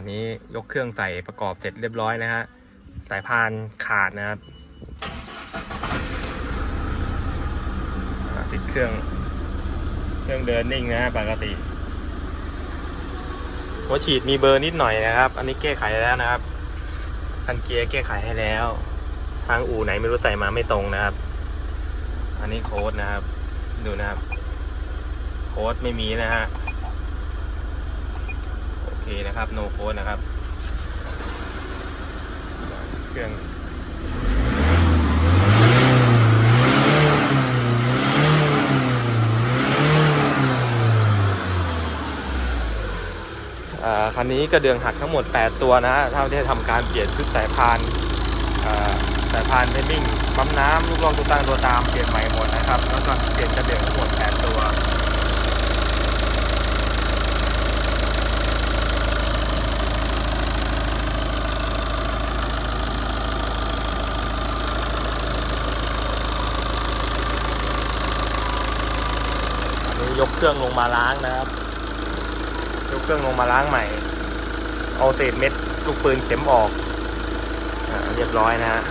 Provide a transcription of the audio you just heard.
อันนี้ยกเครื่องใส่ประกอบเสร็จเรียบร้อยนะฮะ สายพานขาดนะครับ ติดเครื่อง เครื่องเดินนิ่งนะฮะปกติหัวฉีดมีเบอร์นิดหน่อยนะครับ อันนี้แก้ไขแล้วนะครับคันเกียร์แก้ไขให้แล้ว ทางอู่ไหนไม่รู้ใส่มาไม่ตรงนะครับ อันนี้โค้ดนะครับ ดูนะครับ โค้ดไม่มีนะฮะ นะครับโนโค้ดนะครับ เครื่องอ่าคันนี้กระเดื่องหักทั้งหมด 8 ตัวนะฮะเท่าที่ทำการเปลี่ยนชุดสายพานอ่าสายพานเบนดิ้งปั๊มน้ำลูกลองตัวตั้งตัวตามเปลี่ยนใหม่หมดนะครับ แล้วก็เปลี่ยนกระเดื่องทั้งหมด 8 ตัว อันนี้ ยกเครื่องลงมาล้างนะครับ ยกเครื่องลงมาล้างใหม่ เอาเศษเม็ดลูกปืนเข็มออกอเรียบร้อยนะฮะ